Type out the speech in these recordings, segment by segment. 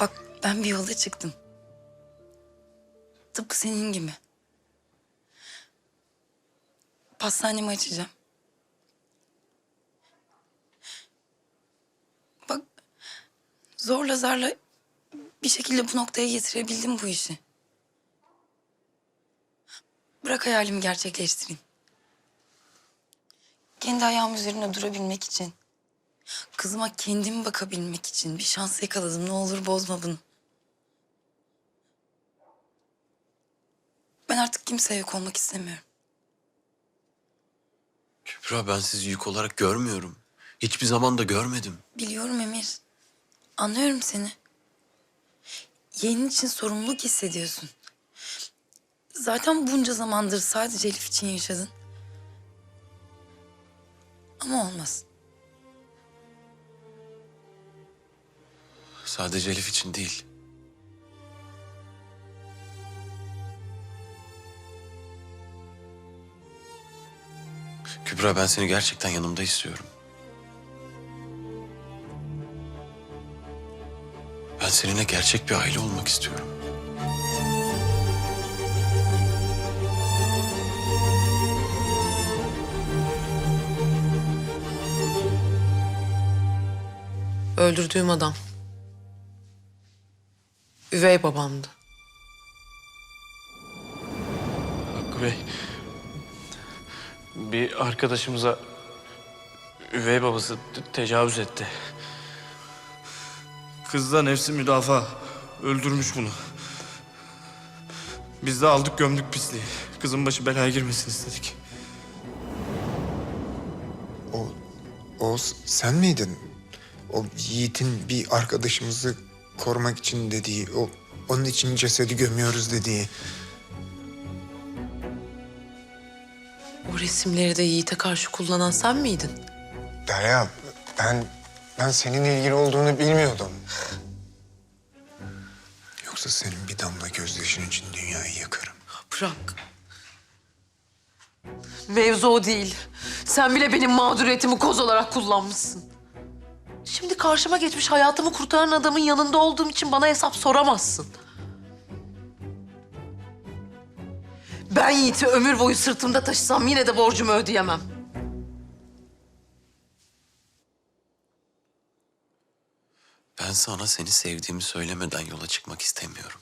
Bak ben bir yola çıktım. Tıpkı senin gibi. Pastanemi açacağım. Bak zorla zarla bir şekilde bu noktaya getirebildim bu işi. Bırak hayalimi gerçekleştireyim. Kendi ayağım üzerine durabilmek için. Kızıma kendim bakabilmek için bir şans yakaladım. Ne olur bozma bunu. Ben artık kimseye yok olmak istemiyorum. Kübra ben sizi yük olarak görmüyorum. Hiçbir zaman da görmedim. Biliyorum Emir. Anlıyorum seni. Yeğenin için sorumluluk hissediyorsun. Zaten bunca zamandır sadece Elif için yaşadın. Ama olmaz. Sadece Elif için değil. Kübra ben seni gerçekten yanımda istiyorum. Ben seninle gerçek bir aile olmak istiyorum. Öldürdüğüm adam. Üvey babamdı. Hakkı Bey. Bir arkadaşımıza üvey babası te- tecavüz etti. Kız da nefsi müdafaa. Öldürmüş bunu. Biz de aldık gömdük pisliği. Kızın başı belaya girmesin istedik. O, o sen miydin? O Yiğit'in bir arkadaşımızı korumak için dediği, o onun için cesedi gömüyoruz dediği. O resimleri de Yiğit'e karşı kullanan sen miydin? Derya, ben ben seninle ilgili olduğunu bilmiyordum. Yoksa senin bir damla gözyaşın için dünyayı yakarım. Bırak. Mevzu o değil. Sen bile benim mağduriyetimi koz olarak kullanmışsın. Şimdi karşıma geçmiş hayatımı kurtaran adamın yanında olduğum için bana hesap soramazsın. Ben Yiğit'i ömür boyu sırtımda taşısam yine de borcumu ödeyemem. Ben sana seni sevdiğimi söylemeden yola çıkmak istemiyorum.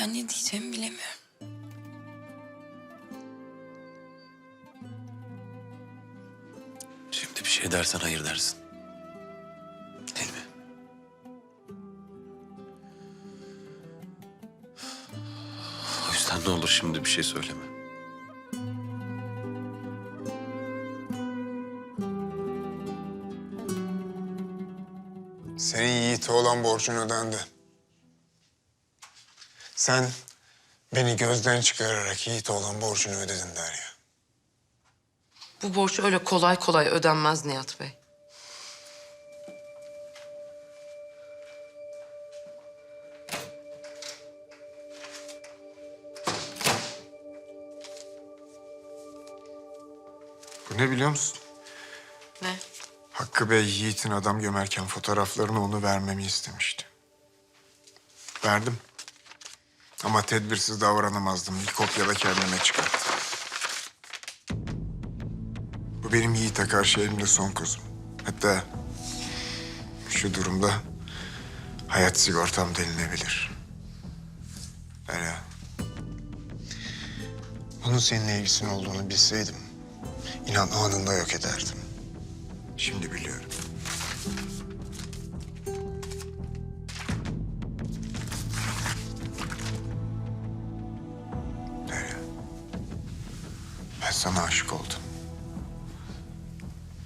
Ben ne diyeceğimi bilemiyorum. Şimdi bir şey dersen hayır dersin. Değil mi? O yüzden ne olur şimdi bir şey söyleme. Senin Yiğit'e olan borcun ödendi. Sen beni gözden çıkararak Yiğit'e olan borcunu ödedin Derya. Bu borç öyle kolay kolay ödenmez Nihat Bey. Bu ne biliyor musun? Ne? Hakkı Bey Yiğit'in adam gömerken fotoğraflarını onu vermemi istemişti. Verdim. Ama tedbirsiz davranamazdım. Bir kopyala kendime çıkarttım. Bu benim Yiğit'e karşı elimde son kozum. Hatta şu durumda hayat sigortam denilebilir. Derya. Bunun seninle ilgisinin olduğunu bilseydim... ...inan anında yok ederdim. Şimdi biliyorum. Sana aşık oldum.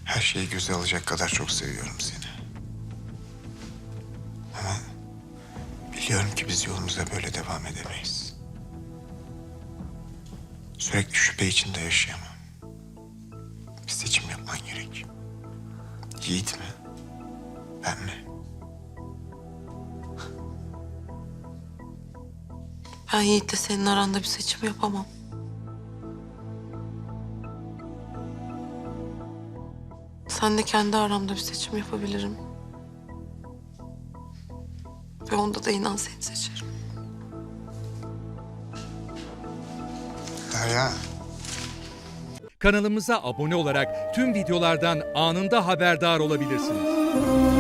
Her şeyi göze alacak kadar çok seviyorum seni. Ama biliyorum ki biz yolumuza böyle devam edemeyiz. Sürekli şüphe içinde yaşayamam. Bir seçim yapman gerek. Yiğit mi? Ben mi? Ben Yiğit'le senin aranda bir seçim yapamam. Sen de kendi aramda bir seçim yapabilirim. Ve onda da inan seni seçerim. Derya. Kanalımıza abone olarak tüm videolardan anında haberdar olabilirsiniz.